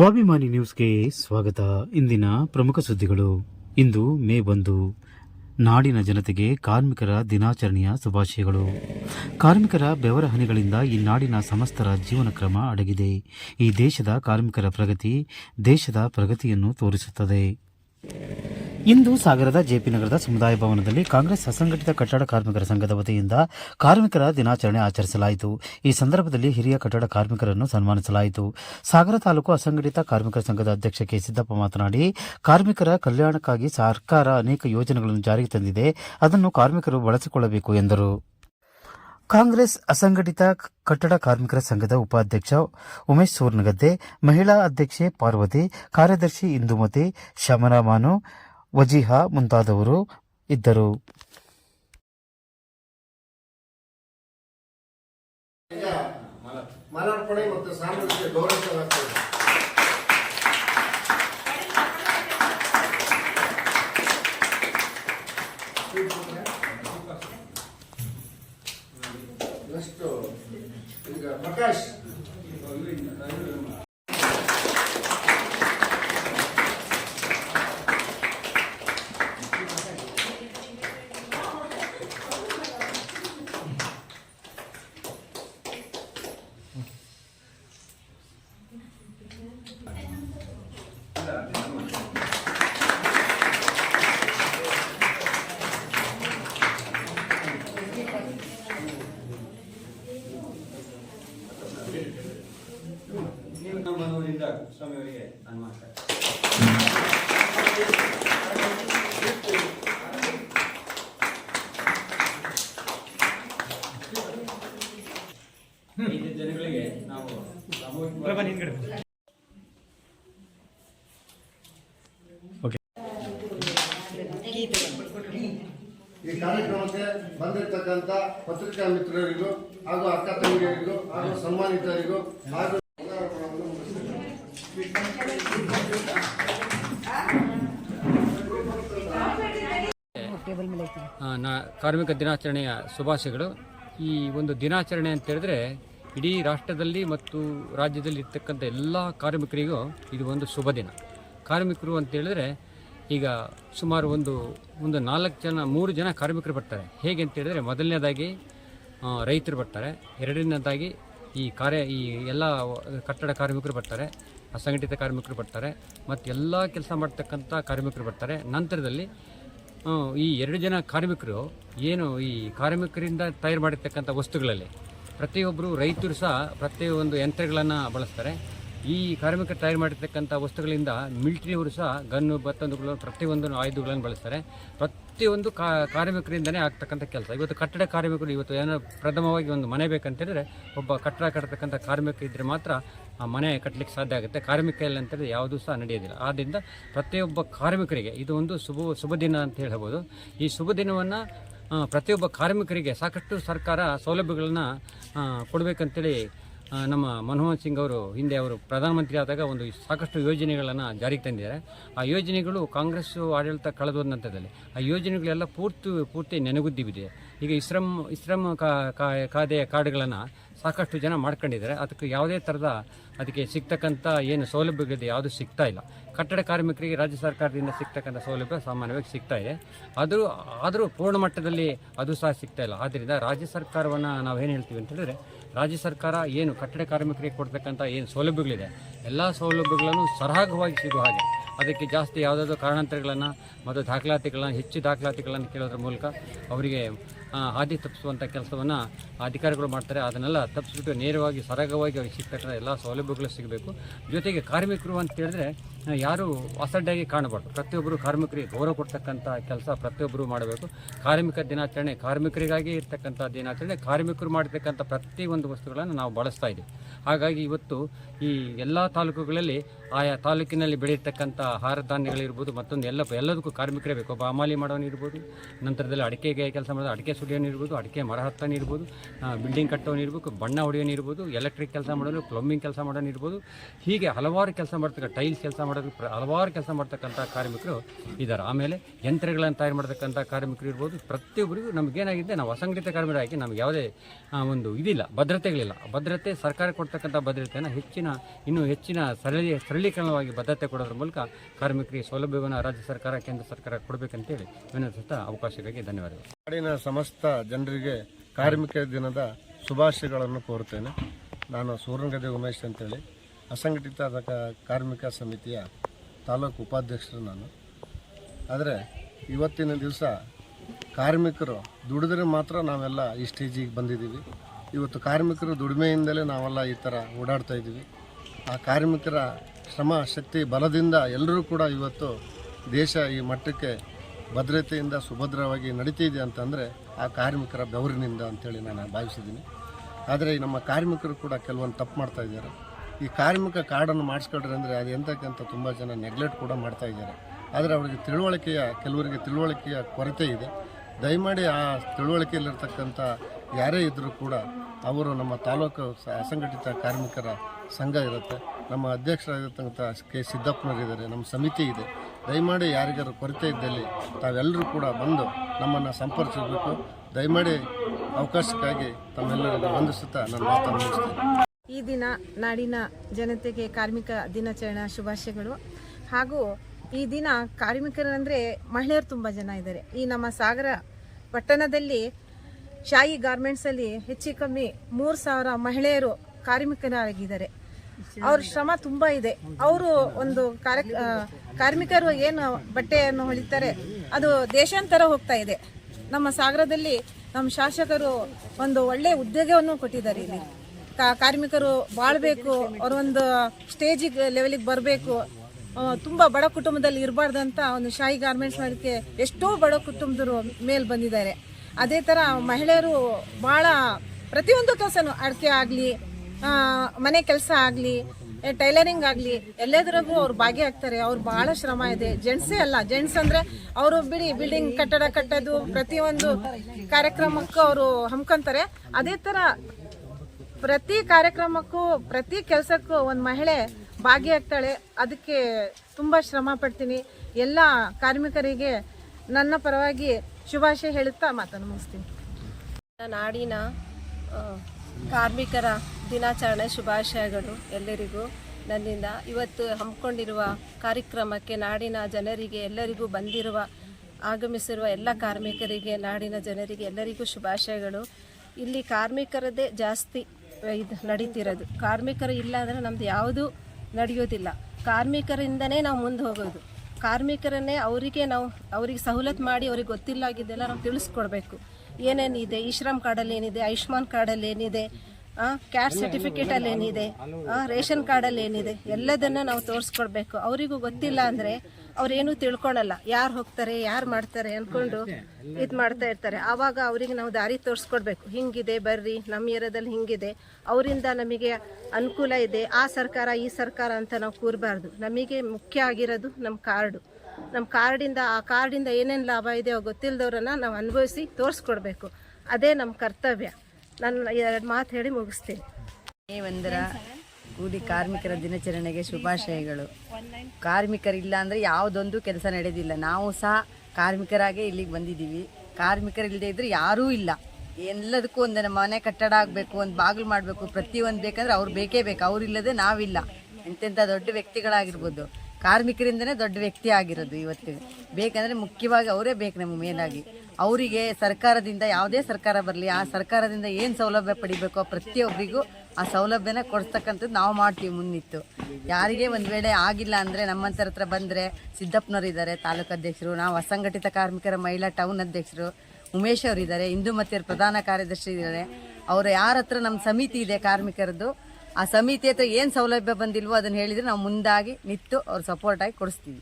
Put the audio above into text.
ಸ್ವಾಭಿಮಾನಿ ನ್ಯೂಸ್ಗೆ ಸ್ವಾಗತ. ಇಂದಿನ ಪ್ರಮುಖ ಸುದ್ದಿಗಳು. ಇಂದು ಮೇ ಒಂದು. ನಾಡಿನ ಜನತೆಗೆ ಕಾರ್ಮಿಕರ ದಿನಾಚರಣೆಯ ಶುಭಾಶಯಗಳು. ಕಾರ್ಮಿಕರ ಬೆವರ ಹನಿಗಳಿಂದ ಈ ನಾಡಿನ ಸಮಸ್ತರ ಜೀವನ ಕ್ರಮ ಅಡಗಿದೆ. ಈ ದೇಶದ ಕಾರ್ಮಿಕರ ಪ್ರಗತಿ ದೇಶದ ಪ್ರಗತಿಯನ್ನು ತೋರಿಸುತ್ತದೆ. ಇಂದು ಸಾಗರದ ಜೆಪಿ ನಗರದ ಸಮುದಾಯ ಭವನದಲ್ಲಿ ಕಾಂಗ್ರೆಸ್ ಅಸಂಘಟಿತ ಕಟ್ಟಡ ಕಾರ್ಮಿಕರ ಸಂಘದ ವತಿಯಿಂದ ಕಾರ್ಮಿಕರ ದಿನಾಚರಣೆ ಆಚರಿಸಲಾಯಿತು. ಈ ಸಂದರ್ಭದಲ್ಲಿ ಹಿರಿಯ ಕಟ್ಟಡ ಕಾರ್ಮಿಕರನ್ನು ಸನ್ಮಾನಿಸಲಾಯಿತು. ಸಾಗರ ತಾಲೂಕು ಅಸಂಘಟಿತ ಕಾರ್ಮಿಕರ ಸಂಘದ ಅಧ್ಯಕ್ಷ ಕೆ ಸಿದ್ದಪ್ಪ ಮಾತನಾಡಿ, ಕಾರ್ಮಿಕರ ಕಲ್ಯಾಣಕ್ಕಾಗಿ ಸರ್ಕಾರ ಅನೇಕ ಯೋಜನೆಗಳನ್ನು ಜಾರಿಗೆ ತಂದಿದೆ. ಅದನ್ನು ಕಾರ್ಮಿಕರು ಬಳಸಿಕೊಳ್ಳಬೇಕು ಎಂದರು. ಕಾಂಗ್ರೆಸ್ ಅಸಂಘಟಿತ ಕಟ್ಟಡ ಕಾರ್ಮಿಕರ ಸಂಘದ ಉಪಾಧ್ಯಕ್ಷ ಉಮೇಶ್ ಸೂರ್ನಗದ್ದೆ, ಮಹಿಳಾ ಅಧ್ಯಕ್ಷೆ ಪಾರ್ವತಿ, ಕಾರ್ಯದರ್ಶಿ ಇಂದುಮತಿ ಶಮನಮಾನು ವಜೀಹಾ ಮುಂತಾದವರು ಇದ್ದರು. ಮಾಲಾರ್ಪಣೆ ಮತ್ತು ಸಾಮೂಹಿಕ ಗೌರವಿಸಲಾಗುತ್ತದೆ ಈ ಕಾರ್ಯಕ್ರಮಕ್ಕೆ ಬಂದಿರತಕ್ಕಂತ ಪತ್ರಿಕಾ ಮಿತ್ರರಿಗೂ ಹಾಗೂ ಅಕ್ಕ ತಂಗಿಯರಿಗೂ ಹಾಗೂ ಸನ್ಮಾನಿತರಿಗೂ ಹಾಗೂ ನಾ ಕಾರ್ಮಿಕ ದಿನಾಚರಣೆಯ ಶುಭಾಶಯಗಳು. ಈ ಒಂದು ದಿನಾಚರಣೆ ಅಂತ ಹೇಳಿದ್ರೆ ಇಡೀ ರಾಷ್ಟ್ರದಲ್ಲಿ ಮತ್ತು ರಾಜ್ಯದಲ್ಲಿ ಇರ್ತಕ್ಕಂಥ ಎಲ್ಲ ಕಾರ್ಮಿಕರಿಗೂ ಇದು ಒಂದು ಶುಭ ದಿನ. ಕಾರ್ಮಿಕರು ಅಂತೇಳಿದ್ರೆ ಈಗ ಸುಮಾರು ಒಂದು ಒಂದು ನಾಲ್ಕು ಜನ, ಮೂರು ಜನ ಕಾರ್ಮಿಕರು ಬರ್ತಾರೆ. ಹೇಗೆ ಅಂತ ಹೇಳಿದ್ರೆ ಮೊದಲನೇದಾಗಿ ರೈತರು ಬರ್ತಾರೆ. ಎರಡನೇದಾಗಿ ಈ ಕಾರ್ಯ, ಈ ಎಲ್ಲ ಕಟ್ಟಡ ಕಾರ್ಮಿಕರು ಬರ್ತಾರೆ. ಅಸಂಘಟಿತ ಕಾರ್ಮಿಕರು ಬರ್ತಾರೆ. ಮತ್ತು ಎಲ್ಲ ಕೆಲಸ ಮಾಡ್ತಕ್ಕಂಥ ಕಾರ್ಮಿಕರು ಬರ್ತಾರೆ. ನಂತರದಲ್ಲಿ ಈ ಎರಡು ಜನ ಕಾರ್ಮಿಕರು ಏನು ಈ ಕಾರ್ಮಿಕರಿಂದ ತಯಾರು ಮಾಡಿರ್ತಕ್ಕಂಥ ವಸ್ತುಗಳಲ್ಲಿ ಪ್ರತಿಯೊಬ್ಬರು ರೈತರು ಸಹ ಪ್ರತಿಯೊಂದು ಯಂತ್ರಗಳನ್ನು ಬಳಸ್ತಾರೆ. ಈ ಕಾರ್ಮಿಕರು ತಯಾರು ಮಾಡಿರ್ತಕ್ಕಂಥ ವಸ್ತುಗಳಿಂದ ಮಿಲ್ಟ್ರಿಯವರು ಸಹ ಗನ್ನು ಬತ್ತೊಂದುಗಳು ಪ್ರತಿಯೊಂದು ಆಯುಧಗಳನ್ನು ಬಳಸ್ತಾರೆ. ಪ್ರತಿಯೊಂದು ಕಾರ್ಮಿಕರಿಂದನೇ ಆಗ್ತಕ್ಕಂಥ ಕೆಲಸ. ಇವತ್ತು ಕಟ್ಟಡ ಕಾರ್ಮಿಕರು ಇವತ್ತು ಏನೋ ಪ್ರಥಮವಾಗಿ ಒಂದು ಮನೆ ಬೇಕಂತೇಳಿದ್ರೆ ಒಬ್ಬ ಕಟ್ಟಡ ಕಟ್ಟತಕ್ಕಂಥ ಕಾರ್ಮಿಕ ಇದ್ದರೆ ಮಾತ್ರ ಆ ಮನೆ ಕಟ್ಟಲಿಕ್ಕೆ ಸಾಧ್ಯ ಆಗುತ್ತೆ. ಕಾರ್ಮಿಕ ಇಲ್ಲ ಅಂತೇಳಿ ಯಾವುದೂ ಸಹ ನಡೆಯೋದಿಲ್ಲ. ಆದ್ದರಿಂದ ಪ್ರತಿಯೊಬ್ಬ ಕಾರ್ಮಿಕರಿಗೆ ಇದು ಒಂದು ಶುಭ ಶುಭ ದಿನ ಅಂತ ಹೇಳ್ಬೋದು. ಈ ಶುಭ ದಿನವನ್ನು ಪ್ರತಿಯೊಬ್ಬ ಕಾರ್ಮಿಕರಿಗೆ ಸಾಕಷ್ಟು ಸರ್ಕಾರ ಸೌಲಭ್ಯಗಳನ್ನು ಕೊಡಬೇಕಂತೇಳಿ ನಮ್ಮ ಮನಮೋಹನ್ ಸಿಂಗ್ ಅವರು, ಹಿಂದೆ ಅವರು ಪ್ರಧಾನಮಂತ್ರಿ ಆದಾಗ ಒಂದು ಸಾಕಷ್ಟು ಯೋಜನೆಗಳನ್ನು ಜಾರಿಗೆ ತಂದಿದ್ದಾರೆ. ಆ ಯೋಜನೆಗಳು ಕಾಂಗ್ರೆಸ್ ಆಡಳಿತ ಕಳೆದ ನಂತರದಲ್ಲಿ, ಆ ಯೋಜನೆಗಳೆಲ್ಲ ಪೂರ್ತಿ ಪೂರ್ತಿ ನೆನಗುದ್ದಿ ಬಿದ್ದಿದೆ ಈಗ ಇಸ್ರಮ್ ಇಶ್ರಮ್ ಕಾ, ಕಾ- ಖಾತೆಯ ಕಾರ್ಡ್ಗಳನ್ನು ಸಾಕಷ್ಟು ಜನ ಮಾಡ್ಕೊಂಡಿದ್ದಾರೆ. ಅದಕ್ಕೆ ಯಾವುದೇ ಥರದ ಅದಕ್ಕೆ ಸಿಗ್ತಕ್ಕಂಥ ಏನು ಸೌಲಭ್ಯಗಳಿದೆ, ಯಾವುದು ಸಿಗ್ತಾ ಇಲ್ಲ. ಕಟ್ಟಡ ಕಾರ್ಮಿಕರಿಗೆ ರಾಜ್ಯ ಸರ್ಕಾರದಿಂದ ಸಿಗ್ತಕ್ಕಂಥ ಸೌಲಭ್ಯ ಸಾಮಾನ್ಯವಾಗಿ ಸಿಗ್ತಾ ಇದೆ. ಆದರೂ ಆದರೂ ಪೂರ್ಣ ಮಟ್ಟದಲ್ಲಿ ಅದು ಸಹ ಸಿಗ್ತಾ ಇಲ್ಲ. ಆದ್ದರಿಂದ ರಾಜ್ಯ ಸರ್ಕಾರವನ್ನು ನಾವು ಏನು ಹೇಳ್ತೀವಿ ಅಂತ ಹೇಳಿದ್ರೆ, ರಾಜ್ಯ ಸರ್ಕಾರ ಏನು ಕಟ್ಟಡ ಕಾರ್ಮಿಕರಿಗೆ ಕೊಡ್ತಕ್ಕಂಥ ಏನು ಸೌಲಭ್ಯಗಳಿದೆ, ಎಲ್ಲ ಸೌಲಭ್ಯಗಳನ್ನು ಸರಾಗವಾಗಿ ಸಿಗುವ ಹಾಗೆ, ಅದಕ್ಕೆ ಜಾಸ್ತಿ ಯಾವುದಾದ್ರು ಕಾರಣಾಂತರಗಳನ್ನು, ಮತ್ತು ದಾಖಲಾತಿಗಳನ್ನು, ಹೆಚ್ಚು ದಾಖಲಾತಿಗಳನ್ನು ಕೇಳೋದ್ರ ಮೂಲಕ ಅವರಿಗೆ ಹಾದಿ ತಪ್ಪಿಸುವಂಥ ಕೆಲಸವನ್ನು ಅಧಿಕಾರಿಗಳು ಮಾಡ್ತಾರೆ. ಅದನ್ನೆಲ್ಲ ತಪ್ಪಿಸ್ಬಿಟ್ಟು ನೇರವಾಗಿ ಸರಾಗವಾಗಿ ಅವ್ರಿಗೆ ಸಿಗ್ತಕ್ಕಂಥ ಎಲ್ಲ ಸೌಲಭ್ಯಗಳು ಸಿಗಬೇಕು. ಜೊತೆಗೆ ಕಾರ್ಮಿಕರು ಅಂತ ಹೇಳಿದ್ರೆ ಯಾರು ಅಸಡ್ಡಾಗಿ ಕಾಣಬಾರ್ದು. ಪ್ರತಿಯೊಬ್ಬರು ಕಾರ್ಮಿಕರಿಗೆ ಗೌರವ ಕೊಡ್ತಕ್ಕಂಥ ಕೆಲಸ ಪ್ರತಿಯೊಬ್ಬರು ಮಾಡಬೇಕು. ಕಾರ್ಮಿಕ ದಿನಾಚರಣೆ ಕಾರ್ಮಿಕರಿಗಾಗಿ ಇರ್ತಕ್ಕಂಥ ದಿನಾಚರಣೆ, ಕಾರ್ಮಿಕರು ಮಾಡಿರ್ತಕ್ಕಂಥ ಪ್ರತಿಯೊಂದು ವಸ್ತುಗಳನ್ನು ನಾವು ಬಳಸ್ತಾ ಇದ್ದೀವಿ. ಹಾಗಾಗಿ ಇವತ್ತು ಈ ಎಲ್ಲ ತಾಲೂಕುಗಳಲ್ಲಿ ಆಯಾ ತಾಲೂಕಿನಲ್ಲಿ ಬೆಳೆಯತಕ್ಕಂಥ ಆಹಾರ ಧಾನ್ಯಗಳಿರ್ಬೋದು ಮತ್ತೊಂದು ಎಲ್ಲ ಎಲ್ಲದಕ್ಕೂ ಕಾರ್ಮಿಕರೇ ಬೇಕು. ಒಬ್ಬ ಅಮಾಲಿ ಮಾಡೋನು ಇರ್ಬೋದು, ನಂತರದಲ್ಲಿ ಅಡಿಕೆಗೆ ಕೆಲಸ ಮಾಡೋದು, ಅಡಿಕೆ ಸುಡಿಯೋನಿರ್ಬೋದು ಅಡಿಕೆ ಮರ ಹತ್ತೋನು ಬಿಲ್ಡಿಂಗ್ ಕಟ್ಟೋನು ಇರ್ಬೇಕು ಬಣ್ಣ ಹೊಡೆಯೋನಿರ್ಬೋದು ಎಲೆಕ್ಟ್ರಿಕ್ ಕೆಲಸ ಮಾಡೋದು ಪ್ಲಂಬಿಂಗ್ ಕೆಲಸ ಮಾಡೋನು ಇರ್ಬೋದು. ಹೀಗೆ ಹಲವಾರು ಕೆಲಸ ಮಾಡ್ತಕ್ಕ ಟೈಲ್ಸ್ ಕೆಲಸ ಮಾಡೋದು ಹಲವಾರು ಕೆಲಸ ಮಾಡ್ತಕ್ಕಂಥ ಕಾರ್ಮಿಕರು ಇದ್ದಾರೆ ಆಮೇಲೆ ಯಂತ್ರಗಳನ್ನು ತಯಾರು ಮಾಡ್ತಕ್ಕಂಥ ಕಾರ್ಮಿಕರು ಇರ್ಬೋದು. ಪ್ರತಿಯೊಬ್ಬರಿಗೂ ನಮಗೇನಾಗಿದೆ, ನಾವು ಅಸಂಘಟಿತ ಕಾರ್ಮಿಕರಾಗಿ ನಮ್ಗೆ ಯಾವುದೇ ಒಂದು ಇದಿಲ್ಲ, ಭದ್ರತೆಗಳಿಲ್ಲ. ಭದ್ರತೆ ಸರ್ಕಾರ ಕೊಡ್ತಕ್ಕಂಥ ಭದ್ರತೆಯನ್ನು ಹೆಚ್ಚಿನ, ಇನ್ನೂ ಹೆಚ್ಚಿನ ಸರಳಿ ಸರಳೀಕರಣವಾಗಿ ಬದ್ಧತೆ ಕೊಡೋದ್ರ ಮೂಲಕ ಕಾರ್ಮಿಕರಿಗೆ ಸೌಲಭ್ಯವನ್ನು ರಾಜ್ಯ ಸರ್ಕಾರ, ಕೇಂದ್ರ ಸರ್ಕಾರ ಕೊಡಬೇಕಂತೇಳಿ ವಿನಂತಿಸುತ್ತಾ ಅವಕಾಶಕ್ಕಾಗಿ ಧನ್ಯವಾದಗಳು. ನಾಡಿನ ಸಮಸ್ತ ಜನರಿಗೆ ಕಾರ್ಮಿಕ ದಿನದ ಶುಭಾಶಯಗಳನ್ನು ಕೋರುತ್ತೇನೆ. ನಾನು ಸೂರ್ಯಗದೆ ಉಮೇಶ್ ಅಂತೇಳಿ. ಅಸಂಘಟಿತ ಕಾರ್ಮಿಕ ಸಮಿತಿಯ ತಾಲೂಕು ಉಪಾಧ್ಯಕ್ಷರು ನಾನು. ಆದರೆ ಇವತ್ತಿನ ದಿವಸ ಕಾರ್ಮಿಕರು ದುಡಿದ್ರೆ ಮಾತ್ರ ನಾವೆಲ್ಲ ಈ ಸ್ಟೇಜಿಗೆ ಬಂದಿದ್ದೀವಿ. ಇವತ್ತು ಕಾರ್ಮಿಕರು ದುಡಿಮೆಯಿಂದಲೇ ನಾವೆಲ್ಲ ಈ ಥರ ಓಡಾಡ್ತಾ ಇದ್ದೀವಿ. ಆ ಕಾರ್ಮಿಕರ ಶ್ರಮ, ಶಕ್ತಿ, ಬಲದಿಂದ ಎಲ್ಲರೂ ಕೂಡ ಇವತ್ತು ದೇಶ ಈ ಮಟ್ಟಕ್ಕೆ ಭದ್ರತೆಯಿಂದ ಸುಭದ್ರವಾಗಿ ನಡೀತಿದೆ ಅಂತಂದರೆ ಆ ಕಾರ್ಮಿಕರ ಬೆವರಿನಿಂದ ಅಂತೇಳಿ ನಾನು ಭಾವಿಸಿದ್ದೀನಿ. ಆದರೆ ನಮ್ಮ ಕಾರ್ಮಿಕರು ಕೂಡ ಕೆಲವೊಂದು ತಪ್ಪು ಮಾಡ್ತಾ ಇದ್ದಾರೆ. ಈ ಕಾರ್ಮಿಕ ಕಾರ್ಡನ್ನು ಮಾಡಿಸ್ಕೊಳ್ರಿ ಅಂದರೆ ಅದು ಎಂತಕ್ಕಂಥ ತುಂಬ ಜನ ನೆಗ್ಲೆಕ್ಟ್ ಕೂಡ ಮಾಡ್ತಾ ಇದ್ದಾರೆ. ಆದರೆ ಅವರಿಗೆ ತಿಳುವಳಿಕೆಯ, ಕೆಲವರಿಗೆ ತಿಳುವಳಿಕೆಯ ಕೊರತೆ ಇದೆ. ದಯಮಾಡಿ ಆ ತಿಳುವಳಿಕೆಯಲ್ಲಿರ್ತಕ್ಕಂಥ ಯಾರೇ ಇದ್ದರೂ ಕೂಡ ಅವರು ನಮ್ಮ ತಾಲೂಕು ಅಸಂಘಟಿತ ಕಾರ್ಮಿಕರ ಸಂಘ ಇರುತ್ತೆ. ನಮ್ಮ ಅಧ್ಯಕ್ಷರಾಗಿರ್ತಕ್ಕಂಥ ಕೆ ಸಿದ್ದಪ್ಪನವರಿದ್ದಾರೆ, ನಮ್ಮ ಸಮಿತಿ ಇದೆ. ದಯಮಾಡಿ ಯಾರಿಗಾರು ಕೊರತೆ ಇದ್ದಲ್ಲಿ ತಾವೆಲ್ಲರೂ ಕೂಡ ಬಂದು ನಮ್ಮನ್ನು ಸಂಪರ್ಕಿಸಬೇಕು. ದಯಮಾಡಿ ಅವಕಾಶಕ್ಕಾಗಿ ತಮ್ಮೆಲ್ಲರಿಗೂ ವಂದಿಸುತ್ತಾ ನನ್ನ ಮಾತನ್ನು ಈ ದಿನ ನಾಡಿನ ಜನತೆಗೆ ಕಾರ್ಮಿಕ ದಿನಾಚರಣೆ ಶುಭಾಶಯಗಳು. ಹಾಗೂ ಈ ದಿನ ಕಾರ್ಮಿಕರಂದರೆ ಮಹಿಳೆಯರು ತುಂಬ ಜನ ಇದ್ದಾರೆ. ಈ ನಮ್ಮ ಸಾಗರ ಪಟ್ಟಣದಲ್ಲಿ ಶಾಯಿ ಗಾರ್ಮೆಂಟ್ಸಲ್ಲಿ ಹೆಚ್ಚು ಕಮ್ಮಿ ಮೂರು ಸಾವಿರ ಮಹಿಳೆಯರು ಕಾರ್ಮಿಕರಾಗಿದ್ದಾರೆ. ಅವ್ರ ಶ್ರಮ ತುಂಬ ಇದೆ. ಅವರು ಒಂದು ಕಾರ್ಯ ಕಾರ್ಮಿಕರು ಏನು ಬಟ್ಟೆಯನ್ನು ಹೊಲಿತಾರೆ, ಅದು ದೇಶಾಂತರ ಹೋಗ್ತಾ ಇದೆ. ನಮ್ಮ ಸಾಗರದಲ್ಲಿ ನಮ್ಮ ಶಾಸಕರು ಒಂದು ಒಳ್ಳೆಯ ಉದ್ಯೋಗವನ್ನು ಕೊಟ್ಟಿದ್ದಾರೆ ಇಲ್ಲಿ. ಕಾರ್ಮಿಕರು ಬಾಳ್ಬೇಕು ಅವರೊಂದು ಸ್ಟೇಜಿಗೆ ಲೆವೆಲಿಗೆ ಬರಬೇಕು. ತುಂಬ ಬಡ ಕುಟುಂಬದಲ್ಲಿ ಇರಬಾರ್ದಂತ ಒಂದು ಶಾಯಿ ಗಾರ್ಮೆಂಟ್ಸ್ ಮಾಡಲಿಕ್ಕೆ ಎಷ್ಟೋ ಬಡ ಕುಟುಂಬದವರು ಮೇಲ್ ಬಂದಿದ್ದಾರೆ. ಅದೇ ಥರ ಮಹಿಳೆಯರು ಭಾಳ ಪ್ರತಿಯೊಂದು ಕೆಲಸನೂ ಅಡಿಕೆ ಆಗಲಿ ಮನೆ ಕೆಲಸ ಆಗಲಿ ಟೈಲರಿಂಗ್ ಆಗಲಿ ಎಲ್ಲದರಾಗೂ ಅವ್ರು ಭಾಗಿಯಾಗ್ತಾರೆ. ಅವ್ರು ಭಾಳ ಶ್ರಮ ಇದೆ. ಜೆಂಟ್ಸೇ ಅಲ್ಲ ಜೆಂಟ್ಸ್ ಅಂದರೆ ಅವರು ಬಿಡಿ ಬಿಲ್ಡಿಂಗ್ ಕಟ್ಟಡ ಕಟ್ಟೋದು, ಪ್ರತಿಯೊಂದು ಕಾರ್ಯಕ್ರಮಕ್ಕೂ ಅವರು ಹಮ್ಕೊಂತಾರೆ. ಅದೇ ಥರ ಪ್ರತಿ ಕಾರ್ಯಕ್ರಮಕ್ಕೂ, ಪ್ರತಿ ಕೆಲಸಕ್ಕೂ ಒಂದು ಮಹಿಳೆ ಭಾಗಿಯಾಗ್ತಾಳೆ. ಅದಕ್ಕೆ ತುಂಬ ಶ್ರಮ ಪಡ್ತೀನಿ. ಎಲ್ಲ ಕಾರ್ಮಿಕರಿಗೆ ನನ್ನ ಪರವಾಗಿ ಶುಭಾಶಯ ಹೇಳುತ್ತಾ ಮಾತನ್ನು ಮುಗಿಸ್ತೀನಿ. ನಾಡಿನ ಕಾರ್ಮಿಕರ ದಿನಾಚರಣೆ ಶುಭಾಶಯಗಳು ಎಲ್ಲರಿಗೂ. ನನ್ನಿಂದ ಇವತ್ತು ಹಮ್ಮಿಕೊಂಡಿರುವ ಕಾರ್ಯಕ್ರಮಕ್ಕೆ ನಾಡಿನ ಜನರಿಗೆ ಎಲ್ಲರಿಗೂ ಬಂದಿರುವ, ಆಗಮಿಸಿರುವ ಎಲ್ಲ ಕಾರ್ಮಿಕರಿಗೆ ನಾಡಿನ ಜನರಿಗೆ ಎಲ್ಲರಿಗೂ ಶುಭಾಶಯಗಳು. ಇಲ್ಲಿ ಕಾರ್ಮಿಕರದೇ ಜಾಸ್ತಿ ಇದು ನಡೀತಿರೋದು. ಕಾರ್ಮಿಕರು ಇಲ್ಲ ಅಂದರೆ ನಮ್ದು ಯಾವುದೂ ನಡೆಯೋದಿಲ್ಲ. ಕಾರ್ಮಿಕರಿಂದನೇ ನಾವು ಮುಂದೆ ಹೋಗೋದು. ಕಾರ್ಮಿಕರನ್ನೇ ಅವರಿಗೆ ನಾವು, ಅವರಿಗೆ ಸವಲತ್ತು ಮಾಡಿ, ಅವ್ರಿಗೆ ಗೊತ್ತಿಲ್ಲಾಗಿದ್ದೆಲ್ಲ ನಾವು ತಿಳಿಸ್ಕೊಡ್ಬೇಕು. ಏನೇನಿದೆ? ಈ ಶ್ರಮ್ ಕಾರ್ಡಲ್ಲಿ ಏನಿದೆ? ಆಯುಷ್ಮಾನ್ ಕಾರ್ಡಲ್ಲಿ ಏನಿದೆ? ಕ್ಯಾಟ್ ಸರ್ಟಿಫಿಕೇಟಲ್ಲಿ ಏನಿದೆ? ರೇಷನ್ ಕಾರ್ಡಲ್ಲಿ ಏನಿದೆ? ಎಲ್ಲದನ್ನು ನಾವು ತೋರಿಸ್ಕೊಡ್ಬೇಕು. ಅವರಿಗೂ ಗೊತ್ತಿಲ್ಲ ಅಂದರೆ ಅವ್ರೇನು ತಿಳ್ಕೊಳಲ್ಲ. ಯಾರು ಹೋಗ್ತಾರೆ, ಯಾರು ಮಾಡ್ತಾರೆ ಅಂದ್ಕೊಂಡು ಇದು ಮಾಡ್ತಾ ಇರ್ತಾರೆ. ಆವಾಗ ಅವರಿಗೆ ನಾವು ದಾರಿ ತೋರಿಸ್ಕೊಡ್ಬೇಕು. ಹಿಂಗಿದೆ, ಬರ್ರಿ ನಮ್ಮ ಏರಿಯಾದಲ್ಲಿ ಹಿಂಗಿದೆ. ಅವರಿಂದ ನಮಗೆ ಅನುಕೂಲ ಇದೆ. ಆ ಸರ್ಕಾರ, ಈ ಸರ್ಕಾರ ಅಂತ ನಾವು ಕೂರಬಾರ್ದು. ನಮಗೆ ಮುಖ್ಯ ಆಗಿರೋದು ನಮ್ಮ ಕಾರ್ಡು. ನಮ್ಮ ಕಾರ್ಡಿಂದ, ಆ ಕಾರ್ಡಿಂದ ಏನೇನು ಲಾಭ ಇದೆಯೋ ಗೊತ್ತಿಲ್ಲದವ್ರನ್ನ ನಾವು ಅನುಭವಿಸಿ ತೋರಿಸ್ಕೊಡ್ಬೇಕು. ಅದೇ ನಮ್ಮ ಕರ್ತವ್ಯ. ನಾನು ಎರಡು ಮಾತು ಹೇಳಿ ಮುಗಿಸ್ತೀನಿ. ಒಂದರ ಕೂಲಿ ಕಾರ್ಮಿಕರ ದಿನಾಚರಣೆಗೆ ಶುಭಾಶಯಗಳು. ಕಾರ್ಮಿಕರಿಲ್ಲ ಅಂದರೆ ಯಾವುದೊಂದು ಕೆಲಸ ನಡೆದಿಲ್ಲ. ನಾವು ಸಹ ಕಾರ್ಮಿಕರಾಗೇ ಇಲ್ಲಿಗೆ ಬಂದಿದ್ದೀವಿ. ಕಾರ್ಮಿಕರಿಲ್ಲದೆ ಇದ್ರೆ ಯಾರೂ ಇಲ್ಲ. ಎಲ್ಲದಕ್ಕೂ ಒಂದು ನಮ್ಮ ಮನೆ ಕಟ್ಟಡ ಆಗಬೇಕು, ಒಂದು ಬಾಗಿಲು ಮಾಡಬೇಕು, ಪ್ರತಿಯೊಂದು ಬೇಕಂದ್ರೆ ಅವ್ರು ಬೇಕೇ ಬೇಕು. ಅವರಿಲ್ಲದೆ ನಾವಿಲ್ಲ. ಎಂತೆಂಥ ದೊಡ್ಡ ವ್ಯಕ್ತಿಗಳಾಗಿರ್ಬೋದು. ಕಾರ್ಮಿಕರಿಂದನೇ ದೊಡ್ಡ ವ್ಯಕ್ತಿ ಆಗಿರೋದು ಇವತ್ತು ಬೇಕಂದರೆ ಮುಖ್ಯವಾಗಿ ಅವರೇ ಬೇಕು ನಮಗೆ ಮೇನಾಗಿ ಅವರಿಗೆ ಸರ್ಕಾರದಿಂದ ಯಾವುದೇ ಸರ್ಕಾರ ಬರಲಿ, ಆ ಸರ್ಕಾರದಿಂದ ಏನು ಸೌಲಭ್ಯ ಪಡಿಬೇಕೋ ಪ್ರತಿಯೊಬ್ಬರಿಗೂ ಆ ಸೌಲಭ್ಯನ ಕೊಡ್ತಕ್ಕಂಥದ್ದು ನಾವು ಮಾಡ್ತೀವಿ ಮುನ್ನಿತ್ತು. ಯಾರಿಗೆ ಒಂದು ವೇಳೆ ಆಗಿಲ್ಲ ಅಂದರೆ ನಮ್ಮಂತರ ಹತ್ರ ಬಂದರೆ ಸಿದ್ದಪ್ಪನವರಿದ್ದಾರೆ ತಾಲೂಕು ಅಧ್ಯಕ್ಷರು, ನಾವು ಅಸಂಘಟಿತ ಕಾರ್ಮಿಕರ ಮಹಿಳಾ ಟೌನ್ ಅಧ್ಯಕ್ಷರು, ಉಮೇಶ್ ಅವರಿದ್ದಾರೆ ಹಿಂದೂ ಮತ್ತಿಯರ ಪ್ರಧಾನ ಕಾರ್ಯದರ್ಶಿ ಇದ್ದಾರೆ. ಅವರು ಯಾರ ಹತ್ರ ನಮ್ಮ ಸಮಿತಿ ಇದೆ ಕಾರ್ಮಿಕರದ್ದು ಆ ಸಮಿತಿ ಹತ್ರ ಏನು ಸೌಲಭ್ಯ ಬಂದಿಲ್ವೋ ಅದನ್ನು ಹೇಳಿದರೆ ನಾವು ಮುಂದಾಗಿ ನಿಂತು ಅವ್ರು ಸಪೋರ್ಟಾಗಿ ಕೊಡಿಸ್ತೀವಿ.